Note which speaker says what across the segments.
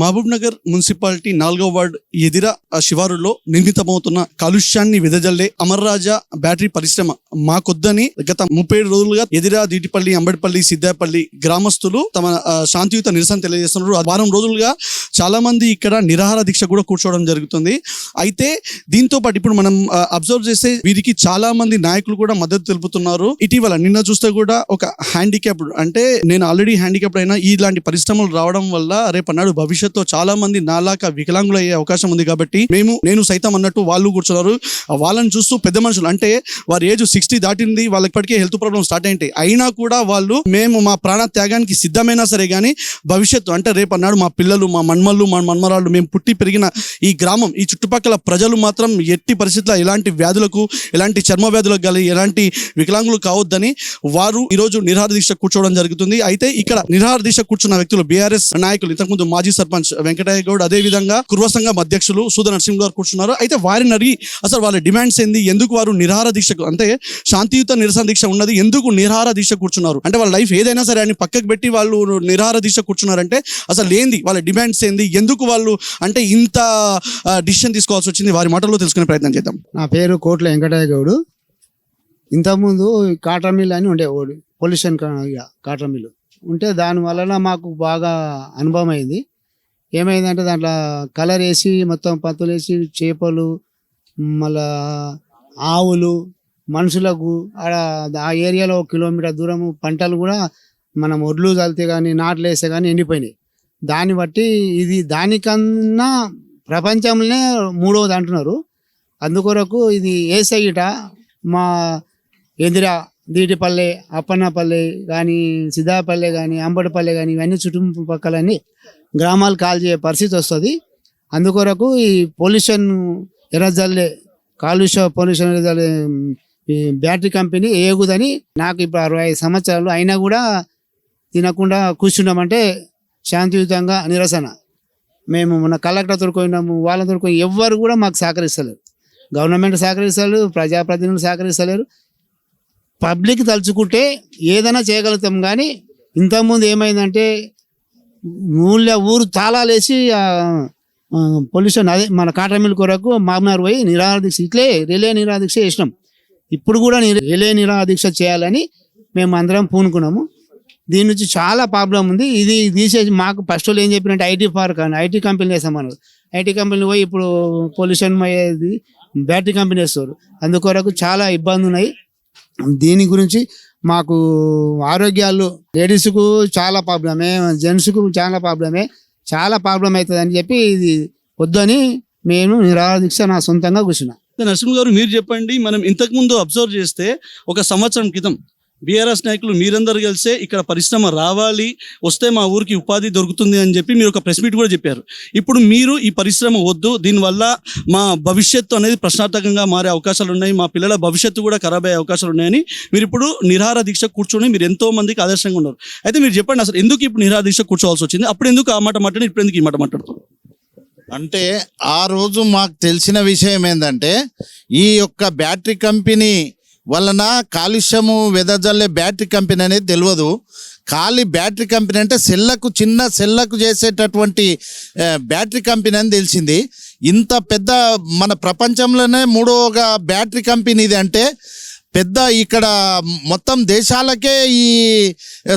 Speaker 1: Mahabub Nagar municipality నాలుగో ward Edira శివారులో నిర్మితమవుతున్న కాలుష్యాన్ని వెదజల్లే అమర్రాజా బ్యాటరీ పరిశ్రమ మాకొద్దని గత ముప్పై ఏడు రోజులుగా ఎదిరా దీటిపల్లి అంబడిపల్లి సిద్దాపల్లి గ్రామస్తులు తమ శాంతియుత నిరసన తెలియజేస్తున్నారు. ఆ వారం రోజులుగా చాలా మంది ఇక్కడ నిరాహార దీక్ష కూడా కూర్చోవడం జరుగుతుంది. అయితే దీంతో పాటు ఇప్పుడు మనం అబ్జర్వ్ చేస్తే వీరికి చాలా మంది నాయకులు కూడా మద్దతు తెలుపుతున్నారు. ఇటీవల నిన్న చూస్తే కూడా ఒక హ్యాండిక్యాప్డ్ అంటే నేను ఆల్రెడీ హ్యాండిక్యాప్డ్ అయినా ఇలాంటి పరిశ్రమలు రావడం వల్ల రేపన్నాడు భవిష్యత్తులో చాలా మంది నాలాక వికలాంగులు అయ్యే అవకాశం ఉంది కాబట్టి మేము నేను సైతం అన్నట్టు వాళ్ళు కూర్చున్నారు. వాళ్ళని చూస్తూ పెద్ద మనుషులు అంటే వారి ఏజ్ సిక్స్టీ దాటింది వాళ్ళకి ఇప్పటికే హెల్త్ ప్రాబ్లమ్ స్టార్ట్ అయింటాయి అయినా కూడా వాళ్ళు మేము మా ప్రాణ త్యాగానికి సిద్ధమైనా సరే కానీ భవిష్యత్తు అంటే రేపు అన్నాడు మా పిల్లలు మా మన్మల్లు మా మన్మరాళ్ళు మేము పుట్టి పెరిగిన ఈ గ్రామం ఈ చుట్టుపక్కల ప్రజలు మాత్రం ఎట్టి పరిస్థితుల్లో ఎలాంటి వ్యాధులకు ఎలాంటి చర్మ వ్యాధులకు కానీ ఎలాంటి వికలాంగులు కావద్దని వారు ఈరోజు నిరాహార దీక్ష కూర్చోవడం జరుగుతుంది. అయితే ఇక్కడ నిరాహార దీక్ష కూర్చున్న వ్యక్తులు బీఆర్ఎస్ నాయకులు ఇంతకుముందు మాజీ సర్పంచ్ వెంకటయ్య గౌడ్ అదే విధంగా కుర్వ సంఘం అధ్యక్షులు సూద నరసింహ గారు కూర్చున్నారు. అయితే వారిని అడిగి అసలు వాళ్ళ డిమాండ్స్ ఏంది? ఎందుకు వారు నిరాహార దీక్షకు అంటే శాంతియుత నిరసన దీక్ష ఉన్నది. ఎందుకు నిరాహార దీక్ష కూర్చున్నారు? అంటే వాళ్ళ లైఫ్ ఏదైనా సరే అని పక్కకు పెట్టి వాళ్ళు నిరాహార దీక్ష కూర్చున్నారంటే అసలు ఏంది? వాళ్ళ డిమాండ్స్ ఏంది? ఎందుకు వాళ్ళు అంటే ఇంత డిసిషన్ తీసుకోవాల్సి వచ్చింది? వారి మాటల్లో తెలుసుకునే ప్రయత్నం చేద్దాం.
Speaker 2: నా పేరు కోట్ల వెంకటయ్య గౌడు. ఇంతకుముందు కాటన్ మిల్ అని ఉండేవాడు. Pollution cotton mill. ఉంటే దాని వలన మాకు బాగా అనుభవం అయింది. ఏమైందంటే దాంట్లో కలర్ వేసి మొత్తం పత్తులు వేసి చేపలు మళ్ళా ఆవులు మనుషులకు ఆడ ఆ ఏరియాలో ఒక కిలోమీటర్ దూరము పంటలు కూడా మనం ఒడ్లు చల్లితే కానీ నాట్లు వేస్తే కానీ ఎండిపోయినాయి. దాన్ని బట్టి ఇది దానికన్నా ప్రపంచంలోనే మూడవది అంటున్నారు. అందుకొరకు ఇది ఏసైట మా ఎదిరా దీటిపల్లె అప్పన్నపల్లె కానీ సిద్ధాపల్లె కానీ అంబడిపల్లె కానీ ఇవన్నీ చుట్టుపక్కలన్నీ గ్రామాలు కాల్ చేయ పరిస్థితి వస్తుంది. అందుకొరకు ఈ పొల్యూషన్ ఎర్రజల్లే కాలుష్య పొల్యూషన్ ఎర్రజల్లే ఈ బ్యాటరీ కంపెనీ ఏగుదని నాకు ఇప్పుడు అరవై ఐదు సంవత్సరాలు అయినా కూడా తినకుండా కూర్చున్నామంటే శాంతియుతంగా నిరసన. మేము మన కలెక్టర్ తోడుకోయినాము వాళ్ళ తోడుకొని ఎవ్వరు కూడా మాకు సహకరిస్తలేరు. గవర్నమెంట్ సహకరిస్తలేరు ప్రజాప్రతినిధులు సహకరిస్తలేరు. పబ్లిక్ తలుచుకుంటే ఏదైనా చేయగలుగుతాం కానీ ఇంతకుముందు ఏమైందంటే ఊళ్ళో ఊరు తాళాలేసి పొల్యూషన్ అదే మన కాటన్ మిల్ కొరకు మామనార్ పోయి నిరాదీక్ష ఇట్లే రిలే నిరాదీక్ష చేసినాం. ఇప్పుడు కూడా రిలే నిరాదీక్ష చేయాలని మేము అందరం పూనుకున్నాము. దీని నుంచి చాలా ప్రాబ్లం ఉంది. ఇది తీసేసి మాకు ఫస్ట్ వాళ్ళు ఏం చెప్పినట్టు ఐటీ పార్క్ అని ఐటీ కంపెనీ వేసామన్నారు ఐటీ కంపెనీ పోయి ఇప్పుడు పొల్యూషన్ అయ్యేది బ్యాటరీ కంపెనీ వేస్తారు అందుకొరకు చాలా ఇబ్బంది ఉన్నాయి దీని గురించి మాకు ఆరోగ్యాలు లేడీస్కు చాలా ప్రాబ్లమే జెంట్స్కు చాలా ప్రాబ్లమే చాలా ప్రాబ్లం అవుతుంది అని చెప్పి ఇది వద్దని మేము నిరాహార నా సొంతంగా కూర్చున్నా.
Speaker 1: నరసింహ గారు మీరు చెప్పండి మనం ఇంతకు ముందు అబ్జర్వ్ చేస్తే ఒక సంవత్సరం క్రితం బీఆర్ఎస్ నాయకులు మీరందరూ కలిసే ఇక్కడ పరిశ్రమ రావాలి వస్తే మా ఊరికి ఉపాధి దొరుకుతుంది అని చెప్పి మీరు ఒక ప్రెస్ మీట్ కూడా చెప్పారు. ఇప్పుడు మీరు ఈ పరిశ్రమ వద్దు దీనివల్ల మా భవిష్యత్తు అనేది ప్రశ్నార్థకంగా మారే అవకాశాలు ఉన్నాయి మా పిల్లల భవిష్యత్తు కూడా ఖరాబ్ అయ్యే అవకాశాలు ఉన్నాయని మీరు ఇప్పుడు నిరాహార దీక్ష కూర్చొని మీరు ఎంతో మందికి ఆదర్శంగా ఉన్నారు. అయితే మీరు చెప్పండి అసలు ఎందుకు ఇప్పుడు నిరాహార దీక్ష కూర్చోవాల్సి వచ్చింది? అప్పుడు ఎందుకు ఆ మాట మాట్లాడి ఇప్పుడు ఎందుకు ఈ మాట మాట్లాడుతున్నారు?
Speaker 3: అంటే ఆ రోజు మాకు తెలిసిన విషయం ఏంటంటే ఈ యొక్క బ్యాటరీ కంపెనీ వలన కాలుష్యము వెదజల్లే బ్యాటరీ కంపెనీ అనేది తెలియదు ఖాళీ బ్యాటరీ కంపెనీ అంటే సెల్లకు చిన్న సెల్లకు చేసేటటువంటి బ్యాటరీ కంపెనీ అని తెలిసింది. ఇంత పెద్ద మన ప్రపంచంలోనే మూడోగా బ్యాటరీ కంపెనీ ఇది అంటే పెద్ద ఇక్కడ మొత్తం దేశాలకే ఈ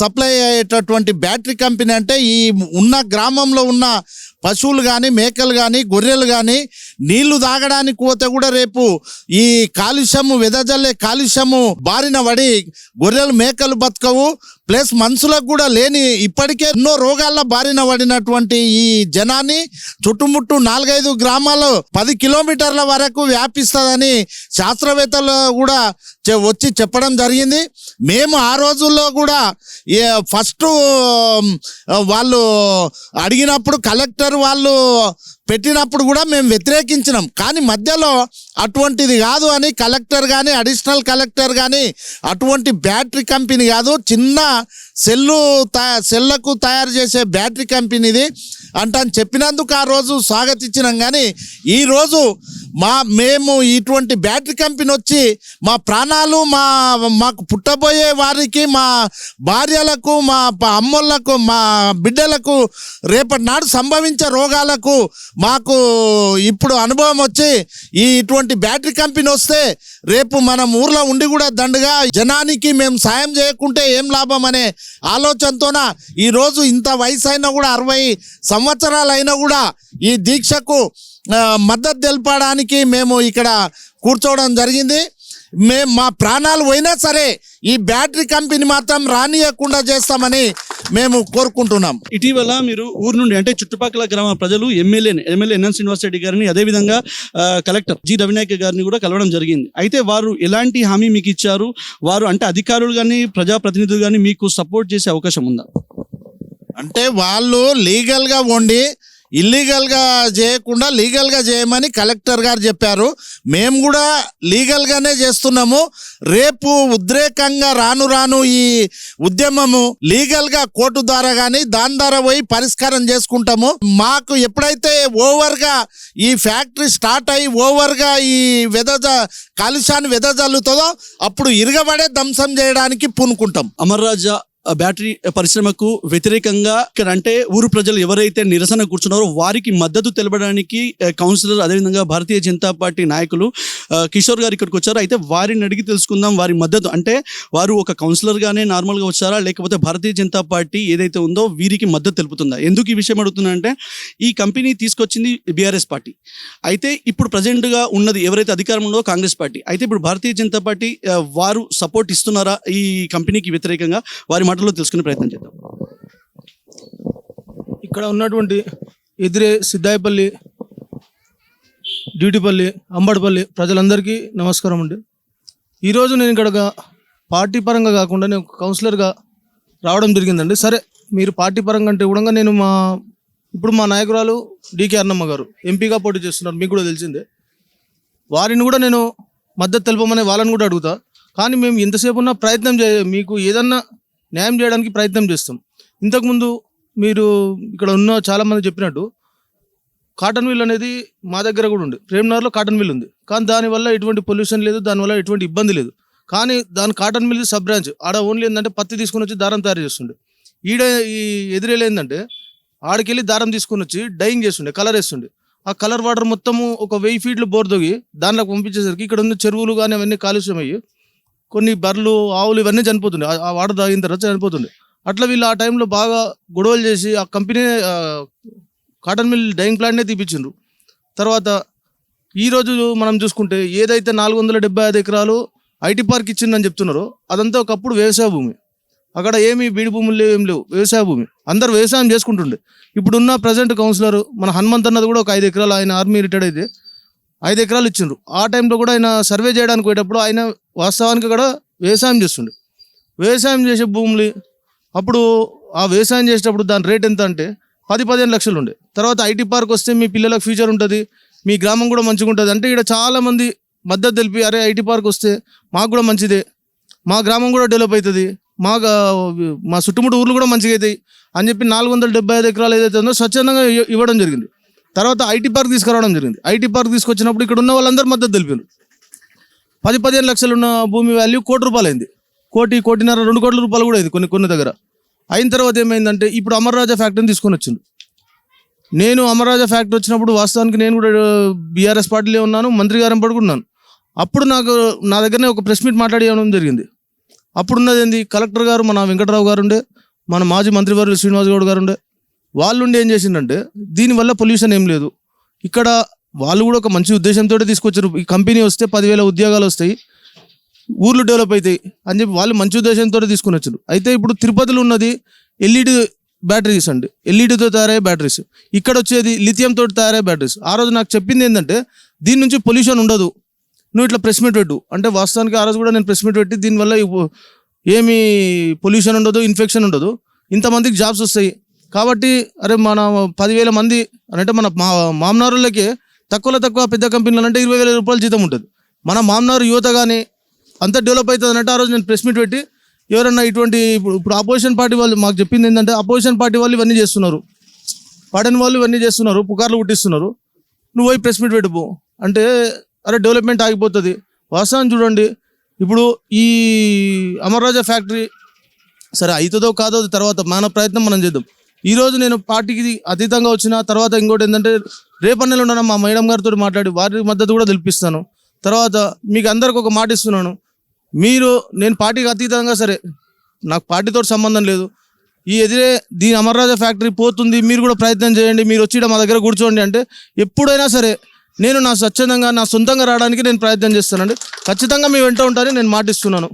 Speaker 3: సప్లై అయ్యేటటువంటి బ్యాటరీ కంపెనీ అంటే ఈ ఉన్న గ్రామంలో ఉన్న పశువులు కానీ మేకలు కానీ గొర్రెలు కానీ నీళ్ళు తాగడానికి పోతే కూడా రేపు ఈ కాలుష్యము వెదజల్లే కాలుష్యము బారిన పడి గొర్రెలు మేకలు బతకవు. ప్లస్ మనుషులకు కూడా లేని ఇప్పటికే ఎన్నో రోగాల్లో బారిన పడినటువంటి ఈ జనాన్ని చుట్టుముట్టు నాలుగైదు గ్రామాలు పది కిలోమీటర్ల వరకు వ్యాపిస్తుందని శాస్త్రవేత్తలు కూడా చె- వచ్చి చెప్పడం జరిగింది. మేము ఆ రోజుల్లో కూడా ఫస్ట్ వాళ్ళు అడిగినప్పుడు కలెక్టర్ వాళ్ళు పెట్టినప్పుడు కూడా మేము వ్యతిరేకించినాం. కానీ మధ్యలో అటువంటిది కాదు అని కలెక్టర్ కానీ అడిషనల్ కలెక్టర్ కానీ అటువంటి బ్యాటరీ కంపెనీ కాదు చిన్న సెల్లు తయ సెల్లకు తయారు చేసే బ్యాటరీ కంపెనీది అంటని చెప్పినందుకు ఆ రోజు స్వాగతించినాం. కానీ ఈరోజు మా మేము ఇటువంటి బ్యాటరీ కంపెనీ వచ్చి మా ప్రాణాలు మా మాకు పుట్టబోయే వారికి మా భార్యలకు మా అమ్మళ్ళకు అమ్మోళ్ళకు మా బిడ్డలకు రేపటి నాడు సంభవించే రోగాలకు మాకు ఇప్పుడు అనుభవం వచ్చి ఈ ఇటువంటి బ్యాటరీ కంపెనీ వస్తే రేపు మనం ఊర్లో ఉండి కూడా దండగా జనానికి మేము సాయం చేయకుంటే ఏం లాభం అనే ఆలోచనతోన ఈరోజు ఇంత వయసు అయినా కూడా అరవై సంవత్సరాలు అయినా కూడా ఈ దీక్షకు మద్దతు తెలపడానికి మేము ఇక్కడ కూర్చోవడం జరిగింది. మేము మా ప్రాణాలు పోయినా సరే ఈ బ్యాటరీ కంపెనీ మాత్రం రానియకుండా చేస్తామని మేము కోరుకుంటున్నాం.
Speaker 1: ఇటీవల మీరు ఊరు నుండి అంటే చుట్టుపక్కల గ్రామ ప్రజలు ఎమ్మెల్యేని ఎమ్మెల్యే ఎన్ఎన్ శ్రీనివాస్ రెడ్డి గారిని అదేవిధంగా కలెక్టర్ జి రవినాయక్ గారిని కూడా కలవడం జరిగింది. అయితే వారు ఎలాంటి హామీ మీకు ఇచ్చారు? వారు అంటే అధికారులు కానీ ప్రజాప్రతినిధులు కానీ మీకు సపోర్ట్ చేసే అవకాశం ఉందా?
Speaker 3: అంటే వాళ్ళు లీగల్గా ఉండి ఇల్లీగల్గా చేయకుండా లీగల్గా చేయమని కలెక్టర్ గారు చెప్పారు. మేము కూడా లీగల్గానే చేస్తున్నాము. రేపు ఉద్రేకంగా రాను రాను ఈ ఉద్యమము లీగల్గా కోర్టు ద్వారా కానీ దాని ద్వారా పోయి పరిష్కారం చేసుకుంటాము. మాకు ఎప్పుడైతే ఓవర్గా ఈ ఫ్యాక్టరీ స్టార్ట్ అయ్యి ఓవర్గా ఈ వెదజ కాలుష్యాన్ని వెదజల్లుతుందో అప్పుడు ఇరగబడే ధ్వంసం చేయడానికి పూనుకుంటాం.
Speaker 1: అమర్రాజా బ్యాటరీ పరిశ్రమకు వ్యతిరేకంగా ఇక్కడ అంటే ఊరు ప్రజలు ఎవరైతే నిరసన కూర్చున్నారో వారికి మద్దతు తెలపడానికి కౌన్సిలర్ అదేవిధంగా భారతీయ జనతా పార్టీ నాయకులు కిషోర్ గారు ఇక్కడికి వచ్చారు. అయితే వారిని అడిగి తెలుసుకుందాం వారి మద్దతు. అంటే వారు ఒక కౌన్సిలర్గానే నార్మల్గా వచ్చారా? లేకపోతే భారతీయ జనతా పార్టీ ఏదైతే ఉందో వీరికి మద్దతు తెలుపుతుందా? ఎందుకు ఈ విషయం అడుగుతున్నా అంటే ఈ కంపెనీ తీసుకొచ్చింది బీఆర్ఎస్ పార్టీ. అయితే ఇప్పుడు ప్రజెంట్గా ఉన్నది ఎవరైతే అధికారం ఉందో కాంగ్రెస్ పార్టీ. అయితే ఇప్పుడు భారతీయ జనతా పార్టీ వారు సపోర్ట్ ఇస్తున్నారా ఈ కంపెనీకి వ్యతిరేకంగా? వారి మాటల్లో తెలుసుకునే ప్రయత్నం చేద్దాం.
Speaker 4: ఇక్కడ ఉన్నటువంటి ఎదురే సిద్దాయపల్లి డ్యూటీపల్లి అంబడిపల్లి ప్రజలందరికీ నమస్కారం అండి. ఈరోజు నేను ఇక్కడ పార్టీ పరంగా కాకుండా నేను ఒక కౌన్సిలర్గా రావడం జరిగిందండి. సరే మీరు పార్టీ పరంగా అంటే కూడా నేను మా ఇప్పుడు మా నాయకురాలు డికే అన్నమ్మ గారు ఎంపీగా పోటీ చేస్తున్నారు. మీకు కూడా తెలిసిందే. వారిని కూడా నేను మద్దతు తెలపమని వాళ్ళని కూడా అడుగుతా. కానీ మేము ఎంతసేపు ఉన్నా ప్రయత్నం చే మీకు ఏదన్నా న్యాయం చేయడానికి ప్రయత్నం చేస్తాం. ఇంతకుముందు మీరు ఇక్కడ ఉన్న చాలామంది చెప్పినట్టు కాటన్ మిల్ అనేది మా దగ్గర కూడా ఉంది. ప్రేమ్నగర్లో కాటన్ మిల్ ఉంది. కానీ దానివల్ల ఎటువంటి పొల్యూషన్ లేదు దానివల్ల ఎటువంటి ఇబ్బంది లేదు. కానీ దాని కాటన్ మిల్ సబ్ బ్రాంచ్ ఆడ ఓన్లీ ఏంటంటే పత్తి తీసుకొని వచ్చి దారం తయారు చేస్తుండే. ఈడ ఈ ఎదురేలు ఏంటంటే ఆడకెళ్ళి దారం తీసుకొని వచ్చి డైయింగ్ చేస్తుండే కలర్ వేస్తుండే. ఆ కలర్ వాటర్ మొత్తము ఒక వెయ్యి ఫీట్లు బోర్ తొగి దాంట్లోకి పంపించేసరికి ఇక్కడ ఉన్న చెరువులు కానీ అవన్నీ కాలుష్యం అయ్యి కొన్ని బర్రెలు ఆవులు ఇవన్నీ చనిపోతుండే. ఆ- వాటర్ తాగిన తర్వాత చనిపోతుండే. అట్లా వీళ్ళు ఆ టైంలో బాగా గొడవలు చేసి ఆ కంపెనీ కాటన్ మిల్ డైయింగ్ ప్లాంట్నే తీపిచ్చిండ్రు. తర్వాత ఈ రోజు మనం చూసుకుంటే ఏదైతే నాలుగు వందల డెబ్బై ఐదు ఎకరాలు ఐటీ పార్క్ ఇచ్చిందని చెప్తున్నారో అదంతా ఒకప్పుడు వ్యవసాయ భూమి. అక్కడ ఏమి బీడి భూములు లేవు ఏం లేవు వ్యవసాయ భూమి. అందరు వ్యవసాయం చేసుకుంటుండే. ఇప్పుడున్న ప్రజెంట్ కౌన్సిలర్ మన హనుమంత్ అన్నది కూడా ఒక ఐదు ఎకరాలు ఆయన ఆర్మీ రిటైర్డ్ అయితే ఐదు ఎకరాలు ఇచ్చిండ్రు. ఆ టైంలో కూడా ఆయన సర్వే చేయడానికి పోయేటప్పుడు ఆయన వాస్తవానికి కూడా వ్యవసాయం చేస్తుండే. వ్యవసాయం చేసే భూములు అప్పుడు ఆ వ్యవసాయం చేసేటప్పుడు దాని రేట్ ఎంత అంటే పది పదిహేను లక్షలు ఉండే తర్వాత ఐటీ పార్క్ వస్తే మీ పిల్లలకు ఫ్యూచర్ ఉంటుంది మీ గ్రామం కూడా మంచిగా ఉంటుంది అంటే ఇక్కడ చాలామంది మద్దతు తెలిపి అరే ఐటీ పార్క్ వస్తే మాకు కూడా మంచిదే. మా గ్రామం కూడా డెవలప్ అవుతుంది మా మా చుట్టుముట్టు ఊర్లు కూడా మంచిగా అవుతాయి అని చెప్పి నాలుగు వందల డెబ్బై ఐదు ఎకరాలు ఏదైతే ఉందో స్వచ్ఛందంగా ఇవ్వడం జరిగింది. తర్వాత ఐటీ పార్క్ తీసుకురావడం జరిగింది. ఐటీ పార్క్ తీసుకొచ్చినప్పుడు ఇక్కడ ఉన్న వాళ్ళందరూ మద్దతు తెలిపారు. పది పదిహేను లక్షలు ఉన్న భూమి వాల్యూ కోటి రూపాయలు అయింది కోటి కోటిన్నర రెండు కోట్ల రూపాయలు కూడా అయింది కొన్ని కొన్ని దగ్గర. అయిన తర్వాత ఏమైందంటే ఇప్పుడు అమర్రాజా ఫ్యాక్టరీని తీసుకొని వచ్చిండు. నేను అమర్రాజా ఫ్యాక్టరీ వచ్చినప్పుడు వాస్తవానికి నేను కూడా బీఆర్ఎస్ పార్టీలో ఉన్నాను మంత్రి గారు పడుకున్నాను. అప్పుడు నాకు నా దగ్గరనే ఒక ప్రెస్ మీట్ మాట్లాడేయడం జరిగింది. అప్పుడు ఉన్నది ఏంది కలెక్టర్ గారు మన వెంకటరావు గారు ఉండే మన మాజీ మంత్రివర్యులు శ్రీనివాస్ గౌడ్ గారు ఉండే వాళ్ళు ఉండి ఏం చేసిండంటే దీనివల్ల పొల్యూషన్ ఏం లేదు. ఇక్కడ వాళ్ళు కూడా ఒక మంచి ఉద్దేశంతో తీసుకొచ్చారు. ఈ కంపెనీ వస్తే పదివేల ఉద్యోగాలు వస్తాయి. ఊర్లు డెవలప్ అవుతాయి అని చెప్పి వాళ్ళు మంచి ఉద్దేశంతో తీసుకుని వచ్చారు అయితే ఇప్పుడు తిరుపతిలో ఉన్నది ఎల్ఈడి బ్యాటరీస్ అండి. ఎల్ఈడితో తయారయ్యే బ్యాటరీస్ ఇక్కడ వచ్చేది లిథియం తోటి తయారయ్యే బ్యాటరీస్ ఆ రోజు నాకు చెప్పింది ఏంటంటే దీని నుంచి పొల్యూషన్ ఉండదు. నువ్వు ఇట్లా ప్రెస్ మీట్ పెట్టు. అంటే వాస్తవానికి ఆ రోజు కూడా నేను ప్రెస్ మీట్ పెట్టి దీనివల్ల ఏమి పొల్యూషన్ ఉండదు ఇన్ఫెక్షన్ ఉండదు. ఇంతమందికి జాబ్స్ వస్తాయి. కాబట్టి అరే మన పదివేల మంది అంటే మన మా మామనారులకే తక్కువలో తక్కువ పెద్ద కంపెనీలు అంటే ఇరవై వేల రూపాయలు జీతం ఉంటుంది. మన మామనారు యువత కానీ అంత డెవలప్ అవుతుంది అన్నట్టు ఆ రోజు నేను ప్రెస్ మీట్ పెట్టి ఎవరన్నా ఇటువంటి ఇప్పుడు ఇప్పుడు అపోజిషన్ పార్టీ వాళ్ళు మాకు చెప్పింది ఏంటంటే అపోజిషన్ పార్టీ వాళ్ళు ఇవన్నీ చేస్తున్నారు. పడని వాళ్ళు ఇవన్నీ చేస్తున్నారు. పుకార్లు పుట్టిస్తున్నారు నువ్వు పోయి ప్రెస్ మీట్ పెట్టుపో అంటే అరే డెవలప్మెంట్ ఆగిపోతుంది. వాస్తవం చూడండి. ఇప్పుడు ఈ అమర్రాజా ఫ్యాక్టరీ సరే అవుతుందో కాదో అది తర్వాత మన ప్రయత్నం మనం చేద్దాం. ఈరోజు నేను పార్టీకి అతీతంగా వచ్చిన తర్వాత ఇంకోటి ఏంటంటే రేపన్నెలు ఉన్నాను మా మేడం గారితో మాట్లాడి వారి మద్దతు కూడా తెలిపిస్తాను. తర్వాత మీకు అందరికి ఒక మాట ఇస్తున్నాను. మీరు నేను పార్టీకి అతీతంగా సరే నాకు పార్టీతో సంబంధం లేదు. ఈ ఎదిరే దీని అమర్రాజా ఫ్యాక్టరీ పోతుంది మీరు కూడా ప్రయత్నం చేయండి మీరు వచ్చి మా దగ్గర కూర్చోండి అంటే ఎప్పుడైనా సరే నేను నా స్వచ్ఛందంగా నా సొంతంగా రావడానికి నేను ప్రయత్నం చేస్తానండి. ఖచ్చితంగా మీ వెంట ఉంటారని నేను మాటిస్తున్నాను.